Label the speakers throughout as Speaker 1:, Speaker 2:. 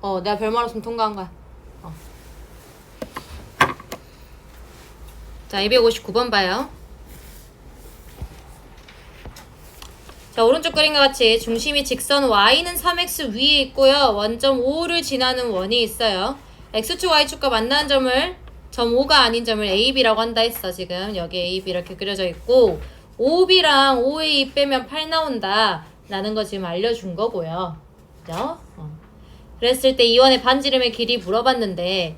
Speaker 1: 어, 내가 별말 없으면 통과한 거야. 어. 자, 259번 봐요. 자, 오른쪽 그림과 같이 중심이 직선 y는 3x 위에 있고요. 원점 5를 지나는 원이 있어요. x축, y축과 만나는 점을 점 5가 아닌 점을 AB라고 한다 했어, 지금. 여기 AB 이렇게 그려져 있고 5B랑 5A 빼면 8 나온다. 라는 거 지금 알려준 거고요. 그죠? 어. 그랬을 때 이원의 반지름의 길이 물어봤는데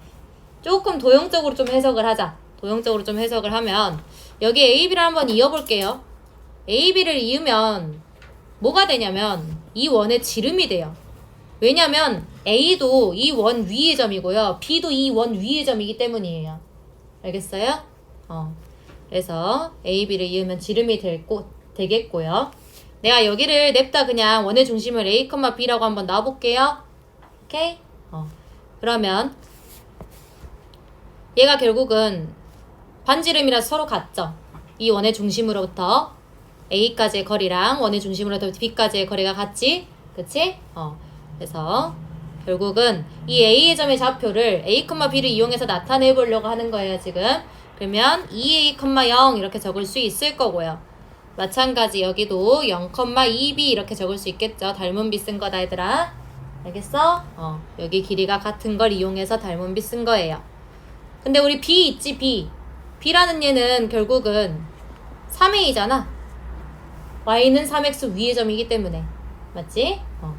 Speaker 1: 조금 도형적으로 좀 해석을 하자. 도형적으로 좀 해석을 하면 여기 AB를 한번 이어볼게요. AB를 이으면 뭐가 되냐면 이 원의 지름이 돼요. 왜냐면 A도 이 원 위의 점이고요. B도 이 원 위의 점이기 때문이에요. 알겠어요? 어. 그래서 AB를 이으면 지름이 될 고, 되겠고요. 내가 여기를 냅다 그냥 원의 중심을 A, B라고 한번 놔볼게요. 오케이? 어. 그러면 얘가 결국은 반지름이라 서로 같죠? 이 원의 중심으로부터 A까지의 거리랑 원의 중심으로부터 B까지의 거리가 같지? 그치? 어. 그래서 결국은 이 A의 점의 좌표를 A, B를 이용해서 나타내 보려고 하는 거예요, 지금. 그러면 2A, 0 이렇게 적을 수 있을 거고요. 마찬가지 여기도 0,2b 이렇게 적을 수 있겠죠. 닮은 비쓴 거다 얘들아. 알겠어? 어, 여기 길이가 같은 걸 이용해서 닮은 비쓴 거예요. 근데 우리 b 있지 b. b라는 얘는 결국은 3a잖아. y는 3x 위의 점이기 때문에. 맞지? 어.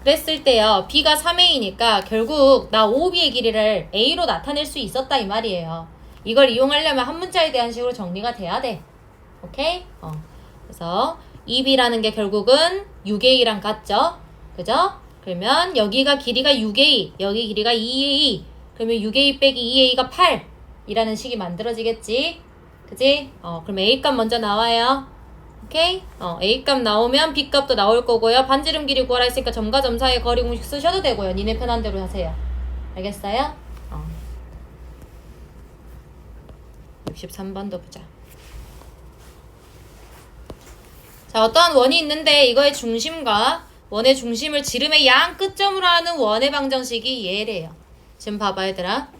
Speaker 1: 그랬을 때요. b가 3a니까 결국 나 5b의 길이를 a로 나타낼 수 있었다 이 말이에요. 이걸 이용하려면 한 문자에 대한 식으로 정리가 돼야 돼. 오케이? 어. 그래서 2b라는 게 결국은 6a랑 같죠? 그죠? 그러면 여기가 길이가 6a, 여기 길이가 2a. 그러면 6a 빼기 2a가 8 이라는 식이 만들어지겠지? 그지? 어, 그럼 a 값 먼저 나와요. 오케이? 어, a 값 나오면 b 값도 나올 거고요. 반지름 길이 구하라 했으니까 점과 점 사이의 거리 공식 쓰셔도 되고요. 니네 편한 대로 하세요. 알겠어요? 어. 63번도 보자. 자, 어떠한 원이 있는데 이거의 중심과 원의 중심을 지름의 양 끝점으로 하는 원의 방정식이 얘래요. 지금 봐봐 얘들아.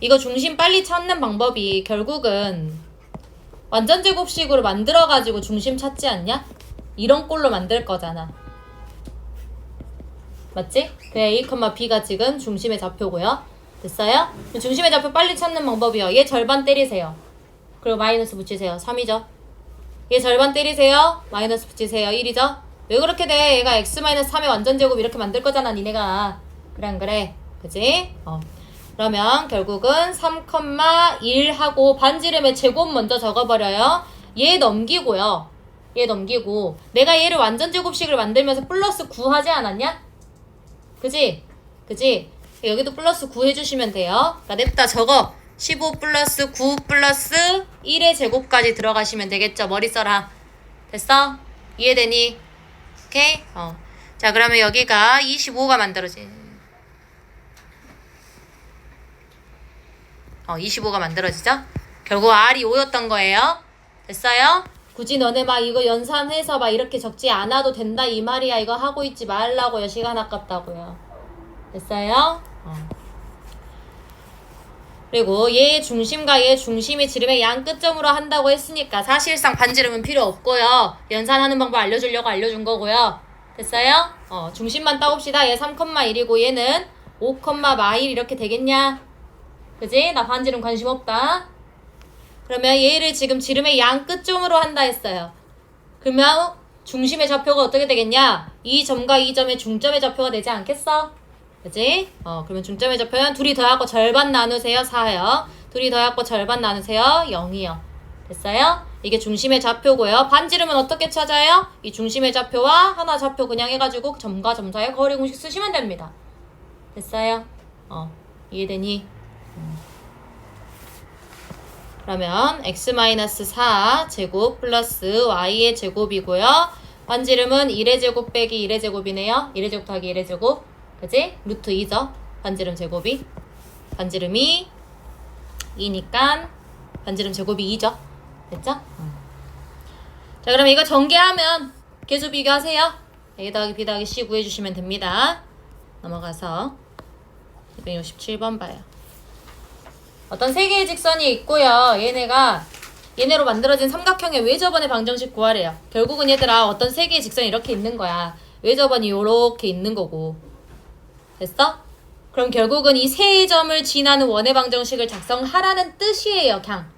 Speaker 1: 이거 중심 빨리 찾는 방법이 결국은 완전 제곱식으로 만들어가지고 중심 찾지 않냐? 이런 꼴로 만들 거잖아. 맞지? 그 A, B가 지금 중심의 좌표고요. 됐어요? 중심의 좌표 빨리 찾는 방법이요. 얘 절반 때리세요. 그리고 마이너스 붙이세요. 3이죠. 얘 절반 때리세요. 마이너스 붙이세요. 1이죠. 왜 그렇게 돼? 얘가 x-3의 완전 제곱 이렇게 만들 거잖아, 니네가. 그래, 안 그래? 그지? 어. 그러면 결국은 3,1 하고 반지름의 제곱 먼저 적어버려요. 얘 넘기고요. 얘 넘기고 내가 얘를 완전 제곱식을 만들면서 플러스 9 하지 않았냐? 그지? 그지? 여기도 플러스 9 해주시면 돼요. 그러니까 냅다 적어. 15 플러스 9 플러스 1의 제곱까지 들어가시면 되겠죠. 머리 써라. 됐어? 이해되니? 오케이? 어. 자, 그러면 여기가 25가 만들어지. 어, 25가 만들어지죠? 결국 R이 5였던 거예요. 됐어요? 굳이 너네 막 이거 연산해서 막 이렇게 적지 않아도 된다 이 말이야. 이거 하고 있지 말라고요. 시간 아깝다고요. 됐어요? 어. 그리고 얘의 중심과 얘의 중심의 지름의 양 끝점으로 한다고 했으니까 사실상 반지름은 필요 없고요. 연산하는 방법 알려주려고 알려준 거고요. 됐어요? 어, 중심만 따봅시다. 얘 3,1이고 얘는 5,1 이렇게 되겠냐? 그지? 나 반지름 관심 없다. 그러면 얘를 지금 지름의 양 끝점으로 한다 했어요. 그러면 중심의 좌표가 어떻게 되겠냐? 이 점과 이 점의 중점의 좌표가 되지 않겠어? 그지? 어, 그러면 중점의 좌표는 둘이 더하고 절반 나누세요. 4요. 둘이 더하고 절반 나누세요. 0이요. 됐어요? 이게 중심의 좌표고요. 반지름은 어떻게 찾아요? 이 중심의 좌표와 하나 좌표 그냥 해가지고 점과 점 사이의 거리 공식 쓰시면 됩니다. 됐어요? 어, 이해되니? 음. 그러면 x-4 제곱 플러스 y의 제곱이고요. 반지름은 1의 제곱 빼기 1의 제곱이네요. 1의 제곱 더하기 1의 제곱. 그지? 루트 2죠. 반지름 제곱이. 반지름이 2니까 반지름 제곱이 2죠. 됐죠? 자, 그럼 이거 전개하면 계수 비교하세요. A 더하기 B 더하기 C 구해주시면 됩니다. 넘어가서 267번 봐요. 어떤 세 개의 직선이 있고요. 얘네가 얘네로 만들어진 삼각형의 외접원의 방정식 구하래요. 결국은 얘들아 어떤 세 개의 직선이 이렇게 있는 거야. 외접원이 이렇게 있는 거고. 됐어? 그럼 결국은 이 세 점을 지나는 원의 방정식을 작성하라는 뜻이에요. 그냥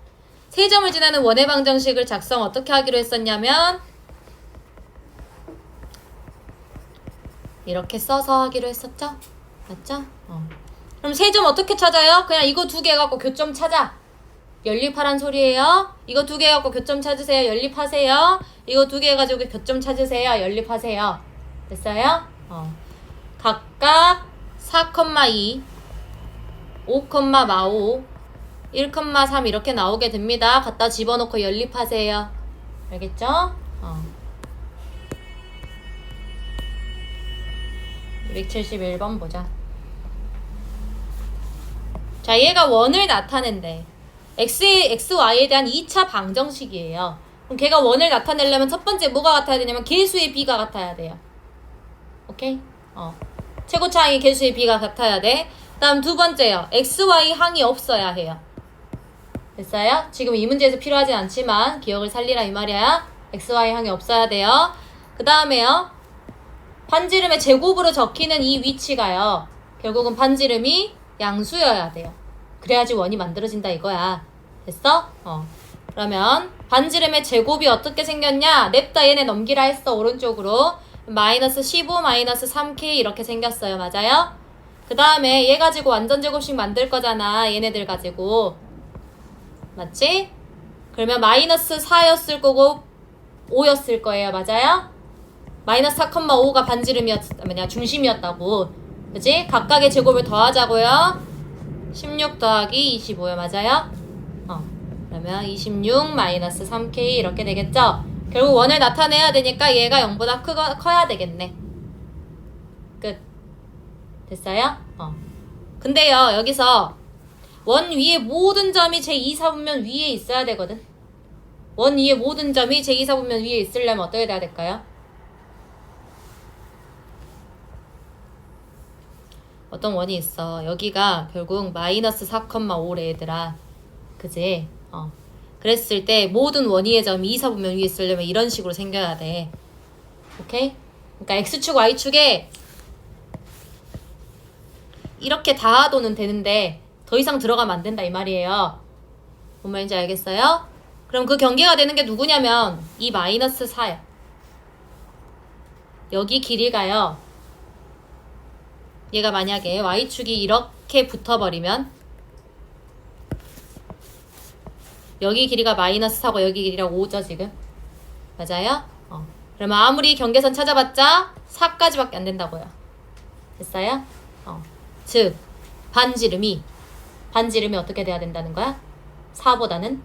Speaker 1: 세 점을 지나는 원의 방정식을 작성 어떻게 하기로 했었냐면 이렇게 써서 하기로 했었죠? 맞죠? 어. 그럼 세 점 어떻게 찾아요? 그냥 이거 두 개 갖고 교점 찾아. 연립하란 소리예요. 이거 두 개 갖고 교점 찾으세요. 연립하세요. 이거 두 개 가지고 교점 찾으세요. 연립하세요. 됐어요? 어. 각각 4,2, 5,5, 1,3 이렇게 나오게 됩니다. 갖다 집어넣고 연립하세요. 알겠죠? 어. 271번 보자. 자, 얘가 원을 나타낸대. x, xy에 대한 2차 방정식이에요. 그럼 걔가 원을 나타내려면 첫 번째 뭐가 같아야 되냐면 개수의 b가 같아야 돼요. 오케이? 어. 최고 차항이 개수의 b가 같아야 돼. 다음 두 번째요. xy 항이 없어야 해요. 됐어요? 지금 이 문제에서 필요하진 않지만 기억을 살리라 이 말이야. xy 항이 없어야 돼요. 그 다음에요. 반지름의 제곱으로 적히는 이 위치가요. 결국은 반지름이 양수여야 돼요. 그래야지 원이 만들어진다 이거야. 됐어? 어. 그러면 반지름의 제곱이 어떻게 생겼냐? 냅다 얘네 넘기라 했어 오른쪽으로. 마이너스 15 마이너스 3k 이렇게 생겼어요. 맞아요? 그 다음에 얘 가지고 완전 제곱식 만들 거잖아. 얘네들 가지고. 맞지? 그러면 마이너스 4였을 거고 5였을 거예요. 맞아요? 마이너스 4,5가 반지름이었, 뭐냐, 중심이었다고. 그지? 각각의 제곱을 더하자고요. 16 더하기 25요. 맞아요? 어. 그러면 26 마이너스 3k 이렇게 되겠죠? 결국 원을 나타내야 되니까 얘가 0보다 크거, 커야 되겠네. 끝. 됐어요? 어. 근데요, 여기서 원 위에 모든 점이 제2사분면 위에 있어야 되거든. 원 위에 모든 점이 제2사분면 위에 있으려면 어떻게 돼야 될까요? 어떤 원이 있어. 여기가 결국 마이너스 4,5래 얘들아. 그지? 어. 그랬을 때 모든 원위의 점이 2사분면 위에 있으려면 이런 식으로 생겨야 돼. 오케이? 그러니까 x축, y축에 이렇게 닿아도는 되는데 더 이상 들어가면 안 된다 이 말이에요. 뭔 말인지 알겠어요? 그럼 그 경계가 되는 게 누구냐면 이 마이너스 4야. 여기 길이가요. 얘가 만약에 y축이 이렇게 붙어버리면 여기 길이가 마이너스 4고 여기 길이가 5죠 지금 맞아요? 어. 그러면 아무리 경계선 찾아봤자 4까지밖에 안 된다고요 됐어요? 어. 즉 반지름이 반지름이 어떻게 돼야 된다는 거야? 4보다는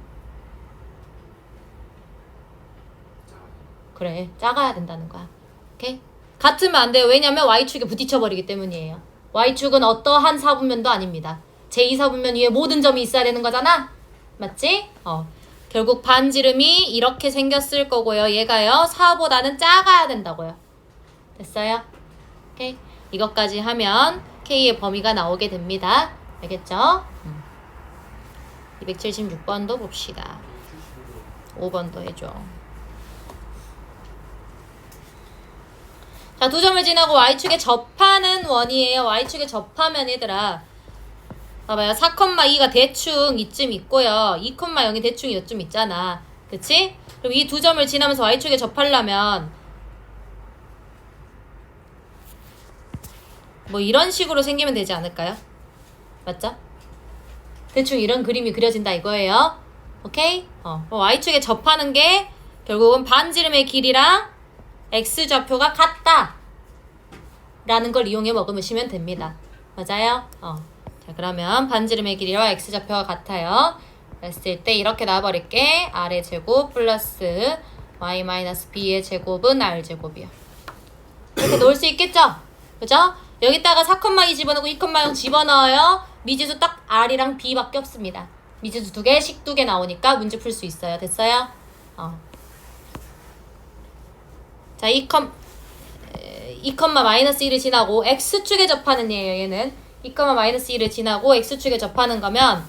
Speaker 1: 그래 작아야 된다는 거야 오케이? 같으면 안 돼요. 왜냐면 Y축에 부딪혀 버리기 때문이에요. Y축은 어떠한 사분면도 아닙니다. 제2사분면 위에 모든 점이 있어야 되는 거잖아? 맞지? 어. 결국 반지름이 이렇게 생겼을 거고요. 얘가요. 4보다는 작아야 된다고요. 됐어요? 오케이? 이것까지 하면 K의 범위가 나오게 됩니다. 알겠죠? 음. 276번도 봅시다. 5번도 해줘. 자, 두 점을 지나고 y축에 접하는 원이에요. y축에 접하면 얘들아. 봐봐요. 4,2가 대충 이쯤 있고요. 2,0이 대충 이쯤 있잖아. 그치? 그럼 이 두 점을 지나면서 y축에 접하려면 뭐 이런 식으로 생기면 되지 않을까요? 맞죠? 대충 이런 그림이 그려진다 이거예요. 오케이? 어. y축에 접하는 게 결국은 반지름의 길이랑 x좌표가 같다 라는 걸 이용해 먹으시면 됩니다 맞아요? 어. 자 그러면 반지름의 길이와 x좌표가 같아요 그랬을 때 이렇게 나와버릴게 r의 제곱 플러스 y 마이너스 b의 제곱은 r 제곱이요 이렇게 놓을 수 있겠죠? 그죠? 여기다가 4,2 집어넣고 2,0 집어넣어요 미지수 딱 r이랑 b밖에 없습니다 미지수 두 개, 식두개 나오니까 문제 풀 수 있어요 됐어요? 어. 자, 2컴, 2, 마이너스 1을 지나고 x축에 접하는 얘예요 얘는 2, 마이너스 1을 지나고 x축에 접하는 거면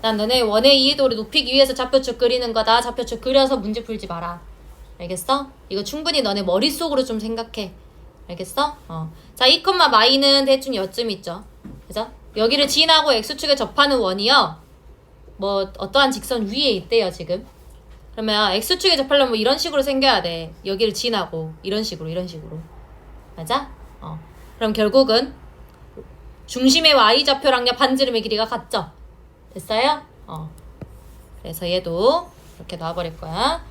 Speaker 1: 난 너네 원의 이해도를 높이기 위해서 좌표축 그리는 거다 좌표축 그려서 문제 풀지 마라 알겠어? 이거 충분히 너네 머릿속으로 좀 생각해 알겠어? 어. 자, 2, 마이는 대충 여쯤 있죠. 그죠? 여기를 지나고 x축에 접하는 원이요. 뭐 어떠한 직선 위에 있대요, 지금. 그러면 x축에 접하려면 뭐 이런 식으로 생겨야 돼. 여기를 지나고 이런 식으로 이런 식으로. 맞아? 어. 그럼 결국은 중심의 y 좌표랑요 반지름의 길이가 같죠? 됐어요? 어. 그래서 얘도 이렇게 놔버릴 거야.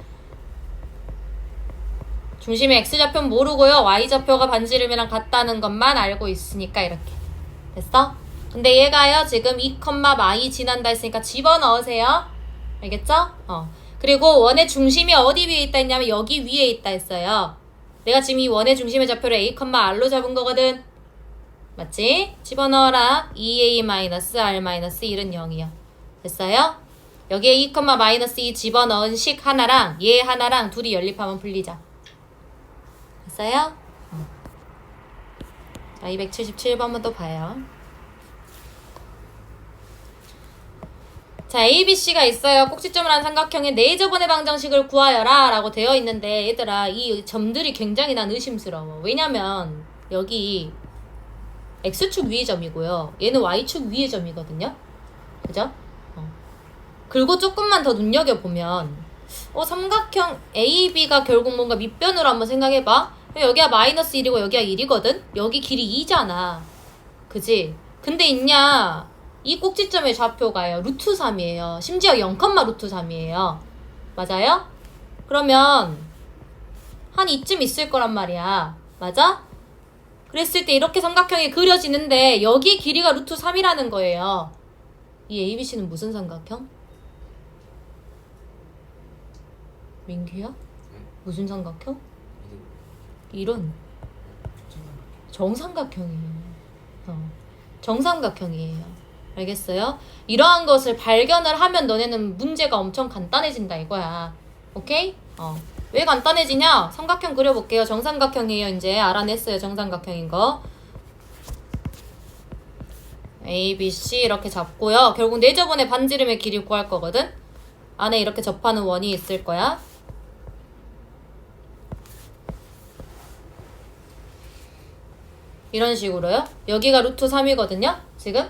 Speaker 1: 중심의 x좌표는 모르고요. y좌표가 반지름이랑 같다는 것만 알고 있으니까 이렇게. 됐어? 근데 얘가요. 지금 2, y 지난다 했으니까 집어넣으세요. 알겠죠? 어. 그리고 원의 중심이 어디 위에 있다 했냐면 여기 위에 있다 했어요. 내가 지금 이 원의 중심의 좌표를 a, r로 잡은 거거든. 맞지? 집어넣어라. 2a-r-1은 0이야. 됐어요? 여기에 2, 마이너스 2 집어넣은 식 하나랑 얘 하나랑 둘이 연립하면 풀리자. 됐어요? 자, 277번만 또 봐요. 자, ABC가 있어요. 꼭지점을 한 삼각형의 네 저번의 방정식을 구하여라 라고 되어 있는데 얘들아 이 점들이 굉장히 난 의심스러워. 왜냐면 여기 X축 위의 점이고요. 얘는 Y축 위의 점이거든요. 그죠? 어. 그리고 조금만 더 눈여겨보면 어, 삼각형 AB가 결국 뭔가 밑변으로 한번 생각해봐. 여기가 마이너스 1이고 여기가 1이거든? 여기 길이 2잖아. 그지? 근데 있냐? 이 꼭지점의 좌표가요. 루트 3이에요. 심지어 0, 루트 3이에요. 맞아요? 그러면 한 이쯤 있을 거란 말이야. 맞아? 그랬을 때 이렇게 삼각형이 그려지는데 여기 길이가 루트 3이라는 거예요. 이 ABC는 무슨 삼각형? 민규야? 무슨 삼각형? 이런 정삼각형이에요. 어, 정삼각형이에요. 알겠어요? 이러한 것을 발견을 하면 너네는 문제가 엄청 간단해진다 이거야. 오케이? 어. 왜 간단해지냐? 삼각형 그려볼게요. 정삼각형이에요. 이제 알아냈어요. 정삼각형인 거. A, B, C 이렇게 잡고요. 결국 내저번의 반지름의 길이 구할 거거든? 안에 이렇게 접하는 원이 있을 거야. 이런 식으로요. 여기가 루트 3이거든요. 지금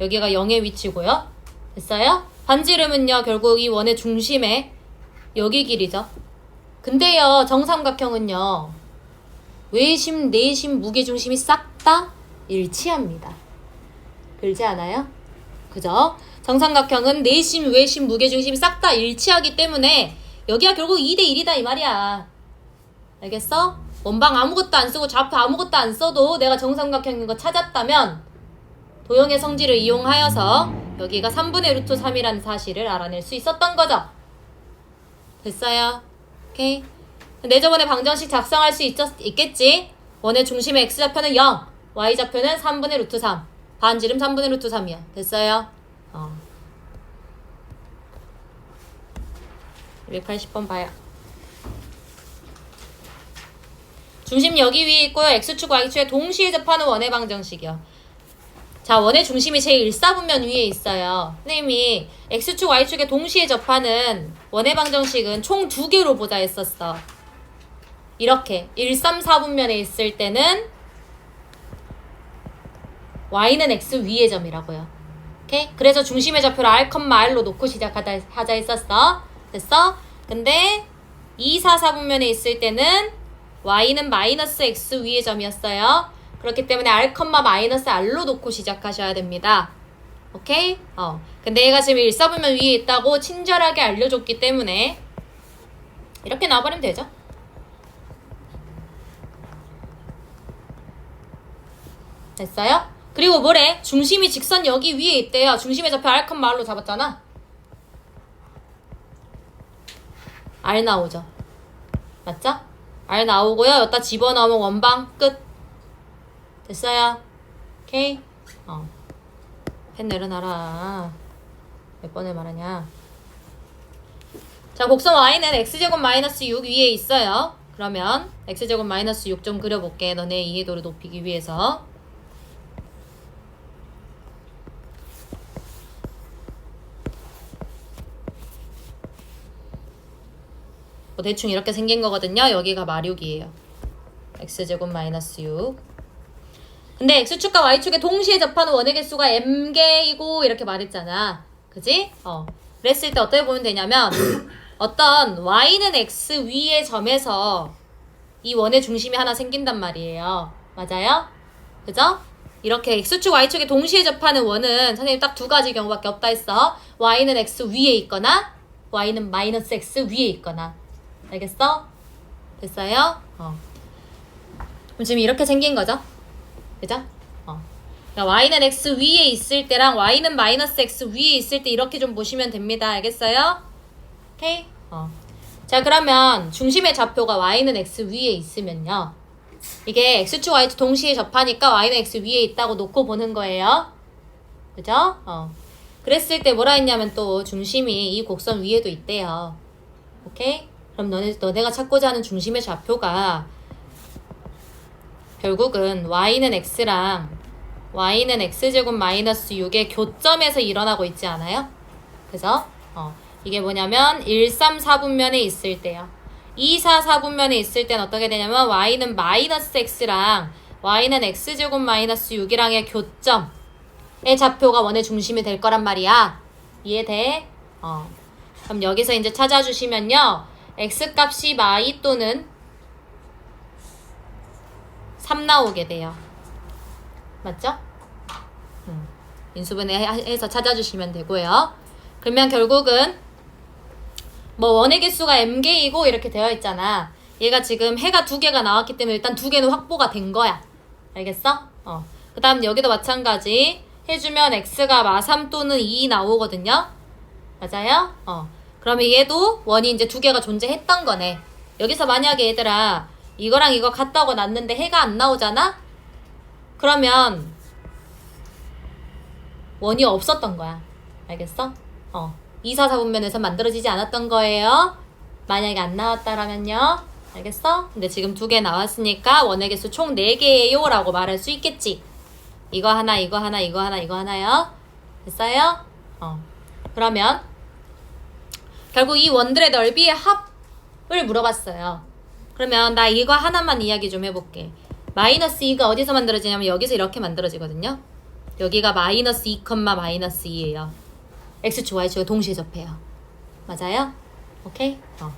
Speaker 1: 여기가 0의 위치고요. 됐어요? 반지름은요. 결국 이 원의 중심에 여기 길이죠. 근데요. 정삼각형은요. 외심, 내심, 무게중심이 싹 다 일치합니다. 그렇지 않아요? 그죠? 정삼각형은 내심, 외심, 무게중심이 싹 다 일치하기 때문에 여기가 결국 2대 1이다 이 말이야. 알겠어? 원방 아무것도 안 쓰고 좌표 아무것도 안 써도 내가 정삼각형인 거 찾았다면 도형의 성질을 이용하여서 여기가 3분의 루트 3이라는 사실을 알아낼 수 있었던 거죠. 됐어요? 오케이? 내 저번에 방정식 작성할 수 있, 있겠지? 원의 중심의 x좌표는 0, y좌표는 3분의 루트 3, 반지름 3분의 루트 3이야. 됐어요? 어. 280번 봐요. 중심 여기 위에 있고요. x축, y축에 동시에 접하는 원의 방정식이요. 자, 원의 중심이 제1사분면 위에 있어요. 선생님이 x축, y축에 동시에 접하는 원의 방정식은 총 두 개로 보자 했었어. 이렇게 1, 3, 4분면에 있을 때는 y는 x 위의 점이라고요. 오케이? 그래서 중심의 좌표를 r, r로 놓고 시작하자 하자 했었어. 됐어? 근데 2, 4, 4분면에 있을 때는 y는 마이너스 x 위의 점이었어요. 그렇기 때문에 r, 마이너스 r로 놓고 시작하셔야 됩니다. 오케이? 어. 근데 얘가 지금 1, 4분면 위에 있다고 친절하게 알려줬기 때문에 이렇게 놔버리면 되죠. 됐어요? 그리고 뭐래? 중심이 직선 여기 위에 있대요. 중심의 좌표 R, r로 잡았잖아. R 나오죠. 맞죠? R 나오고요. 여기다 집어넣으면 원방 끝. 됐어요? 오케이? 어. 펜 내려놔라. 몇 번을 말하냐. 자, 곡선 y는 x제곱 마이너스 6 위에 있어요. 그러면 x제곱 마이너스 6 좀 그려볼게. 너네 이해도를 높이기 위해서. 뭐 대충 이렇게 생긴 거거든요. 여기가 마륙이에요. x제곱 마이너스 6. 근데 x축과 y축에 동시에 접하는 원의 개수가 m개이고 이렇게 말했잖아. 그지? 어. 그랬을 때 어떻게 보면 되냐면 어떤 y는 x 위의 점에서 이 원의 중심이 하나 생긴단 말이에요. 맞아요? 그죠? 이렇게 x축, y축에 동시에 접하는 원은 선생님 딱 두 가지 경우밖에 없다 했어. y는 x 위에 있거나 y는 마이너스 x 위에 있거나. 알겠어? 됐어요? 어. 그럼 지금 이렇게 생긴 거죠? 그죠? 어. 그러니까 y는 x 위에 있을 때랑 y는 마이너스 x 위에 있을 때 이렇게 좀 보시면 됩니다. 알겠어요? 오케이? 어. 자 그러면 중심의 좌표가 y는 x 위에 있으면요. 이게 x축 y축 동시에 접하니까 y는 x 위에 있다고 놓고 보는 거예요. 그죠? 어. 그랬을 때 뭐라 했냐면 또 중심이 이 곡선 위에도 있대요. 오케이? 그럼 너네, 너네가 찾고자 하는 중심의 좌표가 결국은 y는 x랑 y는 x제곱 마이너스 6의 교점에서 일어나고 있지 않아요? 그래서 어, 이게 뭐냐면 1, 3, 4분면에 있을 때요. 2, 4, 4분면에 있을 땐 어떻게 되냐면 y는 마이너스 x랑 y는 x제곱 마이너스 6이랑의 교점의 좌표가 원의 중심이 될 거란 말이야. 이해돼? 어. 그럼 여기서 이제 찾아주시면요. x값이 마이 또는 3 나오게 돼요. 맞죠? 음. 인수분해 해- 해서 찾아주시면 되고요. 그러면 결국은 뭐 원의 개수가 m개이고 이렇게 되어 있잖아. 얘가 지금 해가 두 개가 나왔기 때문에 일단 두 개는 확보가 된 거야. 알겠어? 어. 그 다음 여기도 마찬가지 해주면 x가 마3 또는 2 나오거든요. 맞아요? 어. 그러면 얘도 원이 이제 두 개가 존재했던 거네. 여기서 만약에 얘들아 이거랑 이거 같다고 놨는데 해가 안 나오잖아? 그러면 원이 없었던 거야. 알겠어? 어. 2, 4, 4분면에서 만들어지지 않았던 거예요. 만약에 안 나왔다라면요. 알겠어? 근데 지금 두 개 나왔으니까 원의 개수 총 4개예요. 라고 말할 수 있겠지. 이거 하나, 이거 하나, 이거 하나, 이거 하나요. 됐어요? 어. 그러면 결국 이 원들의 넓이의 합을 물어봤어요. 그러면 나 이거 하나만 이야기 좀 해볼게. 마이너스 2가 어디서 만들어지냐면 여기서 이렇게 만들어지거든요. 여기가 마이너스 2, 마이너스 2예요. x축, y축이 동시에 접해요. 맞아요? 오케이? 어.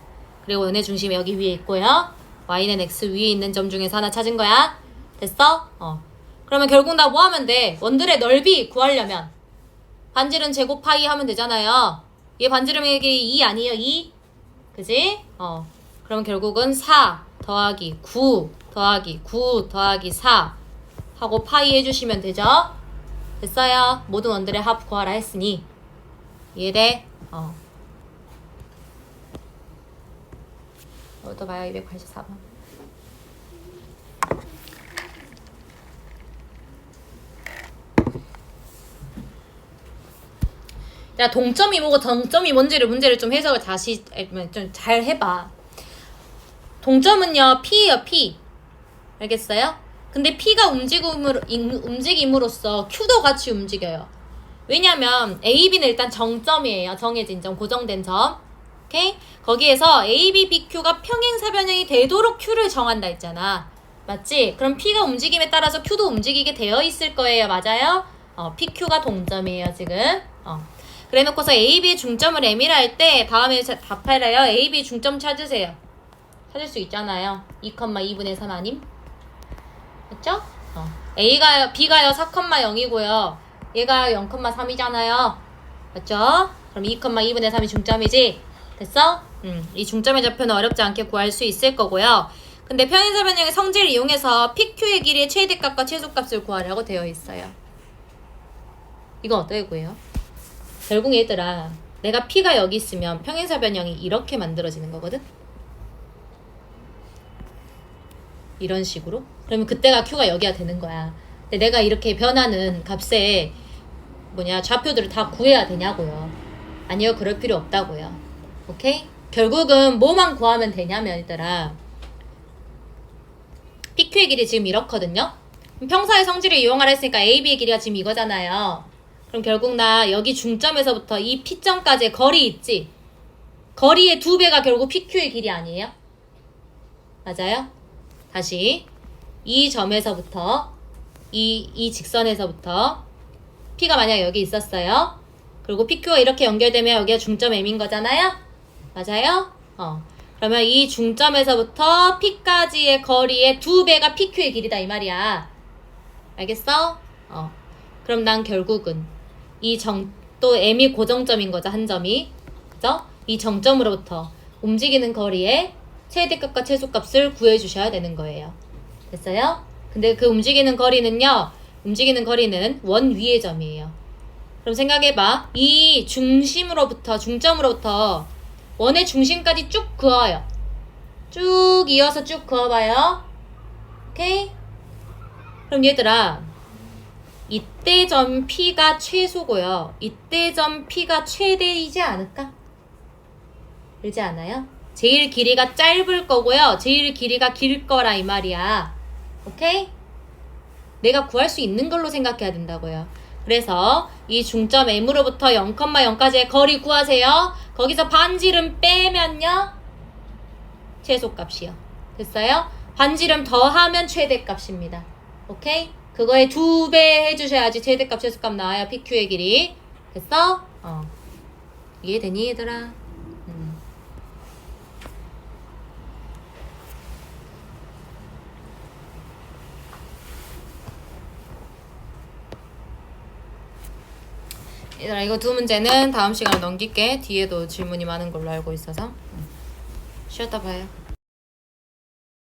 Speaker 1: 그리고 원의 중심이 여기 위에 있고요. y는 x 위에 있는 점 중에서 하나 찾은 거야. 됐어? 어. 그러면 결국 나 뭐 하면 돼? 원들의 넓이 구하려면 반지름 제곱 파이 하면 되잖아요. 얘 반지름이 2 아니에요? 2? 그지? 어. 그럼 결국은 4 더하기 9 더하기 9 더하기 4 하고 파이 해주시면 되죠? 됐어요. 모든 원들의 합 구하라 했으니 이해돼? 어. 이것도 봐요. 284번. 야 동점이 뭐고 동점이 뭔지를 문제를 좀 해석을 다시 좀 잘 해봐. 동점은요 P예요 P. 알겠어요? 근데 P가 움직임으로 임- 움직임으로써 Q도 같이 움직여요. 왜냐면 A, B는 일단 정점이에요. 정해진 점, 고정된 점. 오케이? 거기에서 A, B, B, Q가 평행사변형이 되도록 Q를 정한다 했잖아. 맞지? 그럼 P가 움직임에 따라서 Q도 움직이게 되어 있을 거예요. 맞아요? 어, PQ가 동점이에요, 지금. 어. 그래 놓고서 A, B의 중점을 M이라 할 때 다음에 자- 답하래요. A, B 중점 찾으세요. 찾을 수 있잖아요. 2,2분의 3 아님? 맞죠? 어. A가 B가요 4,0이고요. 얘가 0,3이잖아요. 맞죠? 그럼 2,2분의 3이 중점이지? 됐어? 음, 이 중점의 좌표는 어렵지 않게 구할 수 있을 거고요. 근데 편의사 변형의 성질을 이용해서 PQ의 길이의 최대값과 최소값을 구하려고 되어 있어요. 이건 어떻게 구해요? 결국 얘들아, 내가 P가 여기 있으면 평행사 변형이 이렇게 만들어지는 거거든? 이런 식으로. 그러면 그때가 Q가 여기가 되는 거야. 근데 내가 이렇게 변하는 값에 뭐냐 좌표들을 다 구해야 되냐고요. 아니요, 그럴 필요 없다고요. 오케이? 결국은 뭐만 구하면 되냐면 얘들아 PQ의 길이 지금 이렇거든요. 평사의 성질을 이용하라 했으니까 AB의 길이가 지금 이거잖아요. 그럼 결국 나 여기 중점에서부터 이 P점까지의 거리 있지? 거리의 두 배가 결국 PQ의 길이 아니에요? 맞아요? 다시 이 점에서부터 이, 이 직선에서부터 P가 만약 여기 있었어요. 그리고 PQ가 이렇게 연결되면 여기가 중점 M인 거잖아요? 맞아요? 어. 그러면 이 중점에서부터 P까지의 거리의 두 배가 PQ의 길이다 이 말이야. 알겠어? 어. 그럼 난 결국은 이 정, 또 M이 고정점인 거죠, 한 점이. 그죠? 이 정점으로부터 움직이는 거리의 최대값과 최소값을 구해주셔야 되는 거예요. 됐어요? 근데 그 움직이는 거리는요, 움직이는 거리는 원 위의 점이에요. 그럼 생각해봐. 이 중심으로부터, 중점으로부터 원의 중심까지 쭉 그어요. 쭉 이어서 쭉 그어봐요. 오케이? 그럼 얘들아, 이때 점 P가 최소고요. 이때 점 P가 최대이지 않을까? 그러지 않아요? 제일 길이가 짧을 거고요. 제일 길이가 길 거라 이 말이야. 오케이? 내가 구할 수 있는 걸로 생각해야 된다고요. 그래서 이 중점 M으로부터 0,0까지의 거리 구하세요. 거기서 반지름 빼면요. 최소값이요. 됐어요? 반지름 더하면 최대값입니다. 오케이? 그거에 두 배 해주셔야지 최대값, 최소값 나와요. PQ의 길이. 됐어? 어. 이해되니 얘들아? 음. 얘들아 이거 두 문제는 다음 시간에 넘길게 뒤에도 질문이 많은 걸로 알고 있어서 음. 쉬었다 봐요